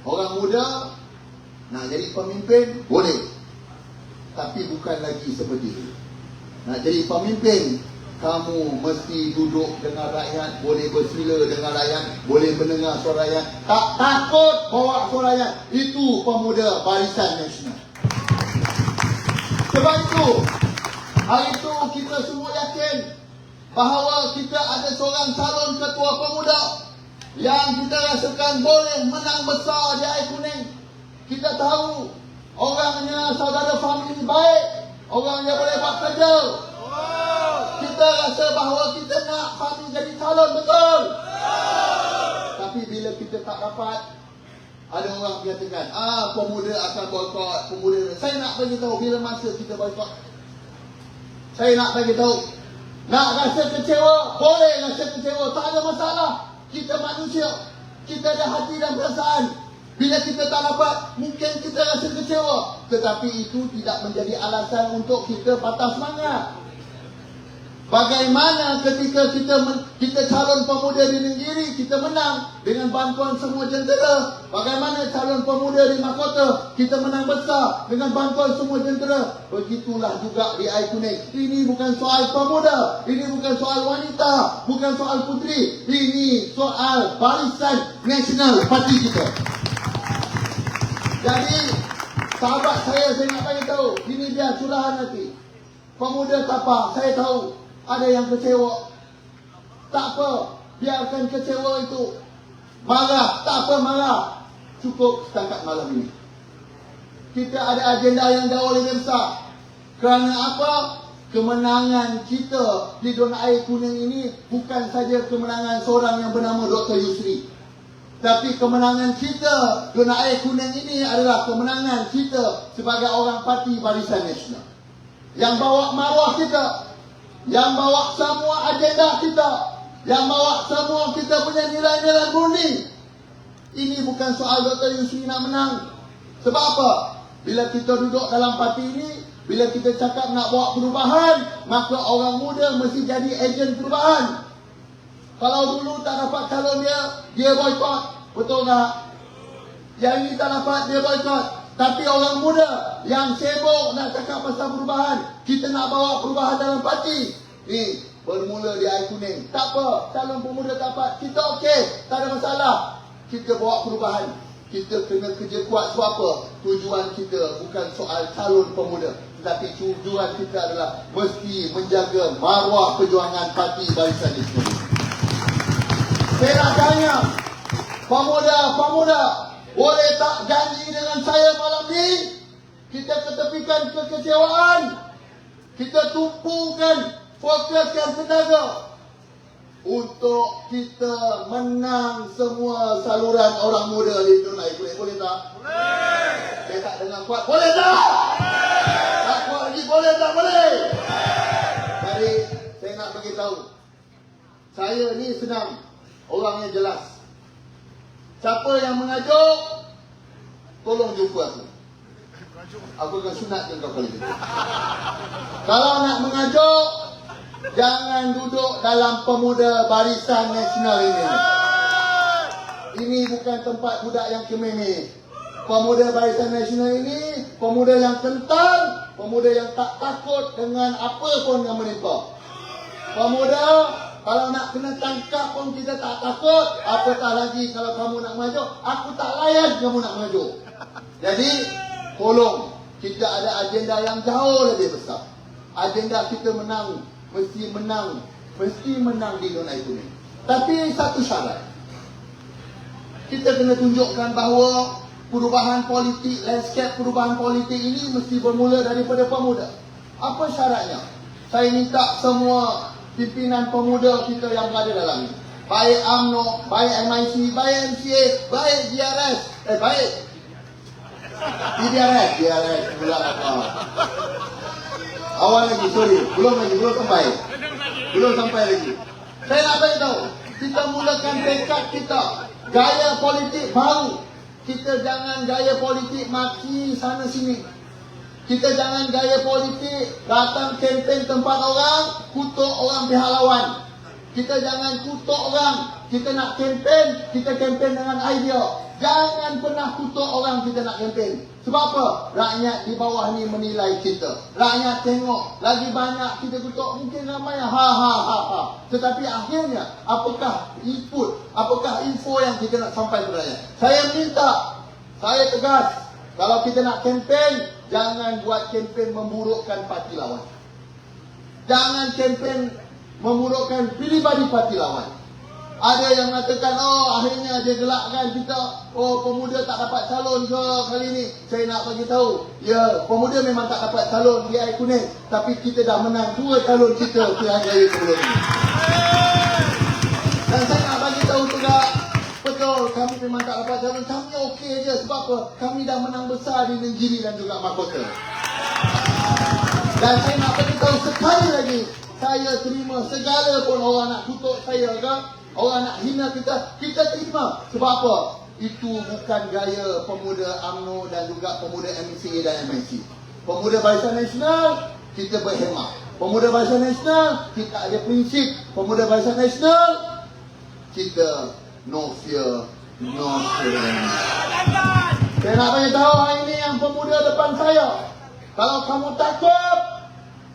Orang muda nak jadi pemimpin boleh. Tapi bukan lagi seperti itu. Nak jadi pemimpin kamu mesti duduk dengan rakyat, boleh bersila dengan rakyat, boleh mendengar suara rakyat. Tak takut bawa suara rakyat. Itu pemuda Barisan Nasional. Sebab itu, hari itu kita semua yakin bahawa kita ada seorang calon ketua pemuda yang kita rasakan boleh menang besar di air kuning. Kita tahu orangnya saudara Fahmi ini baik, orangnya boleh buat kerja. Kita rasa bahawa kita nak Fahmi jadi calon betul. Tapi bila kita tak dapat, ada orang mengatakan, ah pemuda akan boykot, pemuda. Saya nak bagi tahu bila masa kita boykot. Saya nak bagi tahu. Nak rasa kecewa, boleh rasa kecewa, tak ada masalah. Kita manusia, kita ada hati dan perasaan. Bila kita tak dapat, mungkin kita rasa kecewa. Tetapi itu tidak menjadi alasan untuk kita patah semangat. Bagaimana ketika kita kita calon pemuda di negeri kita menang dengan bantuan semua jentera? Bagaimana calon pemuda di mahkota kita menang besar dengan bantuan semua jentera? Begitulah juga di air kuning. Ini bukan soal pemuda, ini bukan soal wanita, bukan soal putri. Ini soal barisan nasional parti kita. Jadi sahabat saya saya nak bagi tahu, ini dia curahan hati. Pemuda tapak, saya tahu ada yang kecewa. Tak apa, biarkan kecewa itu. Marah, tak apa marah. Cukup setakat malam ini. Kita ada agenda yang jauh lebih besar. Kerana apa? Kemenangan kita di Dona Air Kuning ini bukan saja kemenangan seorang yang bernama Dr. Yusri. Tapi kemenangan kita Dona Air Kuning ini adalah kemenangan kita sebagai orang parti Barisan Nasional. Yang bawa maruah kita, yang bawa semua agenda kita, yang bawa semua kita punya nilai-nilai murni. Ini bukan soal Dr. Yusri nak menang. Sebab apa? Bila kita duduk dalam parti ini, bila kita cakap nak bawa perubahan, maka orang muda mesti jadi ejen perubahan. Kalau dulu tak dapat calon dia, dia boykot. Betul tak? Yang ini tak dapat, dia boykot. Tapi orang muda yang sibuk nak cakap pasal perubahan, kita nak bawa perubahan dalam parti. Ni, bermula di air kuning. Tak apa, calon pemuda dapat. Kita okey, tak ada masalah. Kita bawa perubahan. Kita kena kerja kuat sebab apa? Tujuan kita bukan soal calon pemuda. Tetapi tujuan kita adalah mesti menjaga maruah perjuangan parti Barisan Islam. Saya tanya, pemuda-pemuda, boleh tak janji dengan saya malam ni? Kita ketepikan kekecewaan. Kita tumpukan, fokuskan tenaga untuk kita menang semua saluran orang muda di dunia ini. Boleh, boleh tak? Boleh. Saya tak dengar kuat. Boleh tak? Boleh. Tak kuat lagi. Boleh tak? Boleh. Jadi, saya nak beritahu. Saya ni senang. Orangnya jelas. Siapa yang mengajuk, tolong jumpa aku. Aku akan sunatkan kau kali itu. Kalau nak mengajuk, jangan duduk dalam pemuda barisan nasional ini. Ini bukan tempat budak yang kememe. Pemuda barisan nasional ini, pemuda yang kental, pemuda yang tak takut dengan apa pun yang menimpa. Pemuda, kalau nak kena tangkap pun kita tak takut. Apatah lagi kalau kamu nak maju, aku tak layan kamu nak maju. Jadi, tolong kita ada agenda yang jauh lebih besar. Agenda kita menang, mesti menang, mesti menang di zona itu ni. Tapi satu syarat. Kita kena tunjukkan bahawa perubahan politik, landscape perubahan politik ini mesti bermula daripada pemuda. Apa syaratnya? Saya minta semua pimpinan pemuda kita yang berada dalam ini. Baik UMNO, baik MIC, baik MCA, baik GRS. Eh, baik PDRS, PDRS pula apa? Awal lagi, sorry, belum lagi, belum sampai, belum sampai lagi. Saya nak beritahu, kita mulakan tekad kita, gaya politik baru. Kita jangan gaya politik maki sana sini. Kita jangan gaya politik datang kempen tempat orang, kutuk orang pihak lawan. Kita jangan kutuk orang. Kita nak kempen, kita kempen dengan idea. Jangan pernah kutuk orang kita nak kempen. Sebab apa? Rakyat di bawah ni menilai kita. Rakyat tengok lagi banyak kita kutuk mungkin ramai yang ha ha ha ha. Tetapi akhirnya apakah input, apakah info yang kita nak sampai kepada rakyat? Saya minta, saya tegas, kalau kita nak kempen, jangan buat kempen memburukkan parti lawan. Jangan kempen memburukkan pribadi parti lawan. Ada yang mengatakan, oh akhirnya dia gelakkan kita, oh pemuda tak dapat calon ke kali ini. Saya nak bagi tahu, ya pemuda memang tak dapat calon di air kuning. Tapi kita dah menang dua calon kita raya sebelum ini. Dan saya nak bagi tahu juga, betul kami memang tak dapat calon. Kami okey je sebab apa? Kami dah menang besar di negeri dan juga mahkota. Dan saya nak bagi tahu sekali lagi, saya terima segala pun orang nak kutuk saya ke, orang nak hina kita, kita terima. Sebab apa? Itu bukan gaya pemuda UMNO dan juga pemuda MCA dan MIC. Pemuda Barisan Nasional, kita berhemah. Pemuda Barisan Nasional, kita ada prinsip. Pemuda Barisan Nasional, kita no fear, no surrender. Saya nak bagi tahu hari ini yang pemuda depan saya. Kalau kamu takut,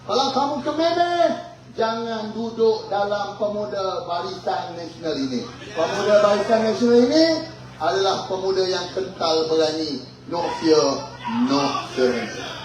kalau kamu kememeh, jangan duduk dalam pemuda barisan nasional ini. Pemuda barisan nasional ini adalah pemuda yang kental berani. No fear, no surrender.